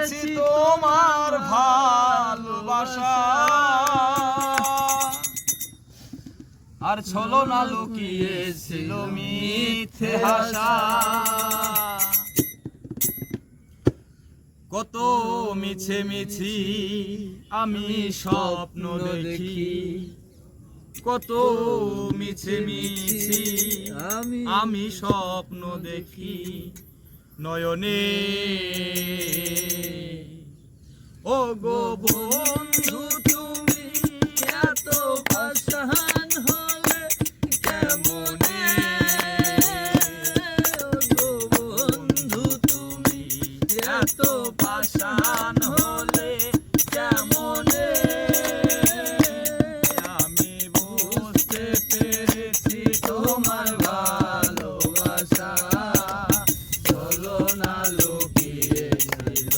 পেরেছি তোমার ভালোবাসা। আর ছলো না লুকিয়েছিল মিথ্যে হাসা। কত মিছে মিছি আমি স্বপ্ন দেখি। কত মিছে মিছি আমি স্বপ্ন দেখি। নয়নে। ও গো বন্ধু, তুমি এত পাষাণ হলে কেমনে? ও গো বন্ধু, তুমি এত পাশান হলে লুকিয়েছিল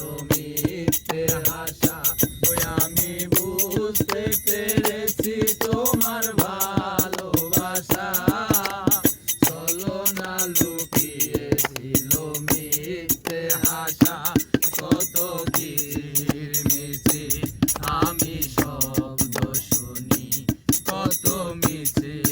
আমি বুঝতে পেরেছি তোমার ভালোবাসা চলো না লুকিয়েছিল মিথ্যে আশা কত মিছে আমি শব্দ শুনি কত মিছে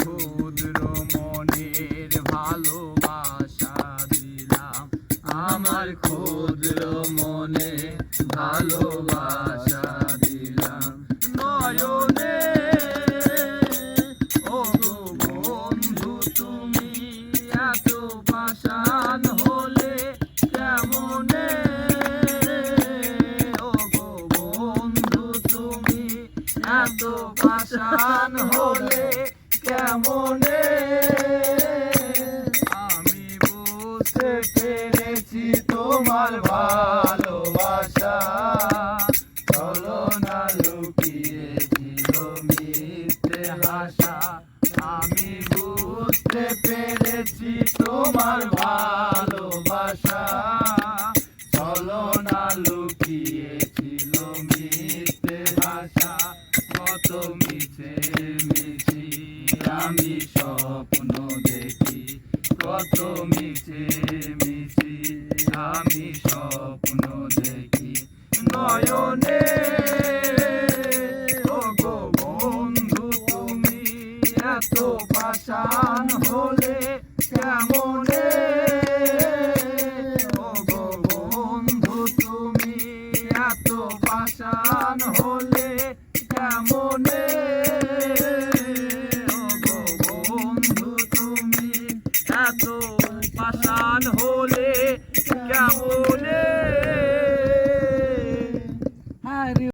ক্ষুদ্র মনের ভালোবাসা দিলাম। আমার ক্ষুদ্র মনে ভালোবাসা দিলাম। নয়নে ও বন্ধু, তুমি এত পাষাণ হলে কেমনে? ও বন্ধু, তুমি এত পাষাণ হলে কেমনে? আমি বুঝতে পেরেছি তোমার ভালোবাসা। চলো না লুকিয়েছিল মিথ্যে হাসা। আমি বুঝতে পেরেছি তোমার ভালোবাসা। চলো না লুকিয়েছিল মিথ্যে হাসা। কত মিছে মিছে, মিছি আমি স্বপ্ন দেখি। নয়নে গো বন্ধু, তুমি এত পাশান হলে কেমনে? গো বন্ধু, তুমি এত পাশান হলে কেমনে? গো বন্ধু, তুমি এত পাষাণ হলে